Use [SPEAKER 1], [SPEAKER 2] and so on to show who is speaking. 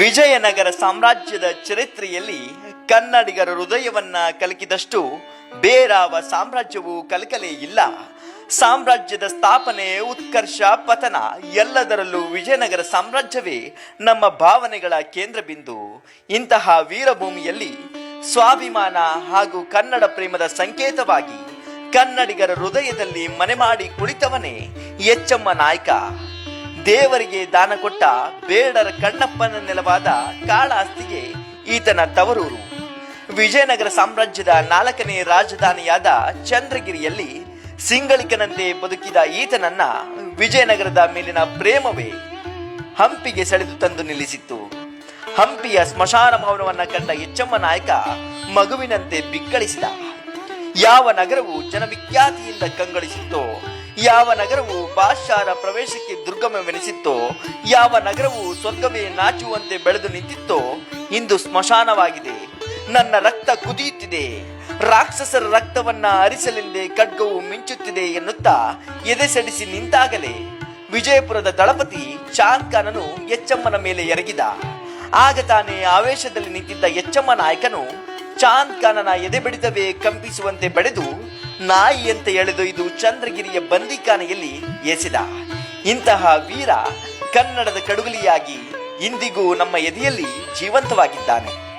[SPEAKER 1] ವಿಜಯನಗರ ಸಾಮ್ರಾಜ್ಯದ ಚರಿತ್ರೆಯಲ್ಲಿ ಕನ್ನಡಿಗರ ಹೃದಯವನ್ನ ಕಲಕಿದಷ್ಟು ಬೇರಾವ ಸಾಮ್ರಾಜ್ಯವು ಕಲಕಲೇ ಇಲ್ಲ. ಸಾಮ್ರಾಜ್ಯದ ಸ್ಥಾಪನೆ, ಉತ್ಕರ್ಷ, ಪತನ ಎಲ್ಲದರಲ್ಲೂ ವಿಜಯನಗರ ಸಾಮ್ರಾಜ್ಯವೇ ನಮ್ಮ ಭಾವನೆಗಳ ಕೇಂದ್ರ ಬಿಂದು ಇಂತಹ ವೀರಭೂಮಿಯಲ್ಲಿ ಸ್ವಾಭಿಮಾನ ಹಾಗೂ ಕನ್ನಡ ಪ್ರೇಮದ ಸಂಕೇತವಾಗಿ ಕನ್ನಡಿಗರ ಹೃದಯದಲ್ಲಿ ಮನೆ ಮಾಡಿ ಕುಳಿತವನೇ ಎಚ್ಚಮ್ಮ ನಾಯಕ. ದೇವರಿಗೆ ದಾನ ಕೊಟ್ಟ ಬೇಡರ ಕಣ್ಣಪ್ಪನ ನೆಲವಾದ ಕಾಳಾಸ್ತಿಗೆ ಈತನ ತವರೂರು. ವಿಜಯನಗರ ಸಾಮ್ರಾಜ್ಯದ ನಾಲ್ಕನೇ ರಾಜಧಾನಿಯಾದ ಚಂದ್ರಗಿರಿಯಲ್ಲಿ ಸಿಂಗಳಿಕನಂತೆ ಬದುಕಿದ ಈತನನ್ನ ವಿಜಯನಗರದ ಮೇಲಿನ ಪ್ರೇಮವೇ ಹಂಪಿಗೆ ಸೆಳೆದು ತಂದು ನಿಲ್ಲಿಸಿತ್ತು. ಹಂಪಿಯ ಸ್ಮಶಾನ ಭವನವನ್ನ ಕಂಡ ಎಚ್ಚಮ್ಮ ನಾಯಕ ಮಗುವಿನಂತೆ ಬಿಕ್ಕಳಿಸಿದ. ಯಾವ ನಗರವು ಜನವಿಖ್ಯಾತಿಯಿಂದ ಕಂಗೊಳಿಸಿತ್ತೋ ಯಾವ ನಗರವು ಬಾದ್ಶಾರ ಪ್ರವೇಶಕ್ಕೆ ದುರ್ಗಮವೆನಿಸಿತ್ತೋ, ಯಾವ ನಗರವು ಸ್ವರ್ಗವೇ ನಾಚುವಂತೆ ಬೆಳೆದು ನಿಂತಿತ್ತೋ, ಇಂದು ಸ್ಮಶಾನವಾಗಿದೆ. ನನ್ನ ರಕ್ತ ಕುದಿಯುತ್ತಿದೆ ರಾಕ್ಷಸರ ರಕ್ತವನ್ನ ಅರಿಸಲೆಂದೇ ಖಡ್ಗವು ಮಿಂಚುತ್ತಿದೆ ಎನ್ನುತ್ತಾ ಎದೆ ಸಡಿಸಿ ನಿಂತಾಗಲೇ ವಿಜಯಪುರದ ದಳಪತಿ ಚಾಂದ್ ಖಾನನು ಎಚ್ಚಮ್ಮನ ಮೇಲೆ ಎರಗಿದ. ಆಗ ತಾನೇ ಆವೇಶದಲ್ಲಿ ನಿಂತಿದ್ದ ಎಚ್ಚಮ್ಮ ನಾಯಕನು ಚಾಂದ್ ಖಾನನ ಎದೆ ಬಿಡಿದವೇ ಕಂಪಿಸುವಂತೆ ಬೆಳೆದು ನಾಯಿಯಂತೆ ಇದು ಚಂದ್ರಗಿರಿಯ ಬಂದಿಖಾನೆಯಲ್ಲಿ ಎಸೆದ. ಇಂತಹ ವೀರ ಕನ್ನಡದ ಕಡುಗಲಿಯಾಗಿ ಇಂದಿಗೂ ನಮ್ಮ ಎದೆಯಲ್ಲಿ ಜೀವಂತವಾಗಿದ್ದಾನೆ.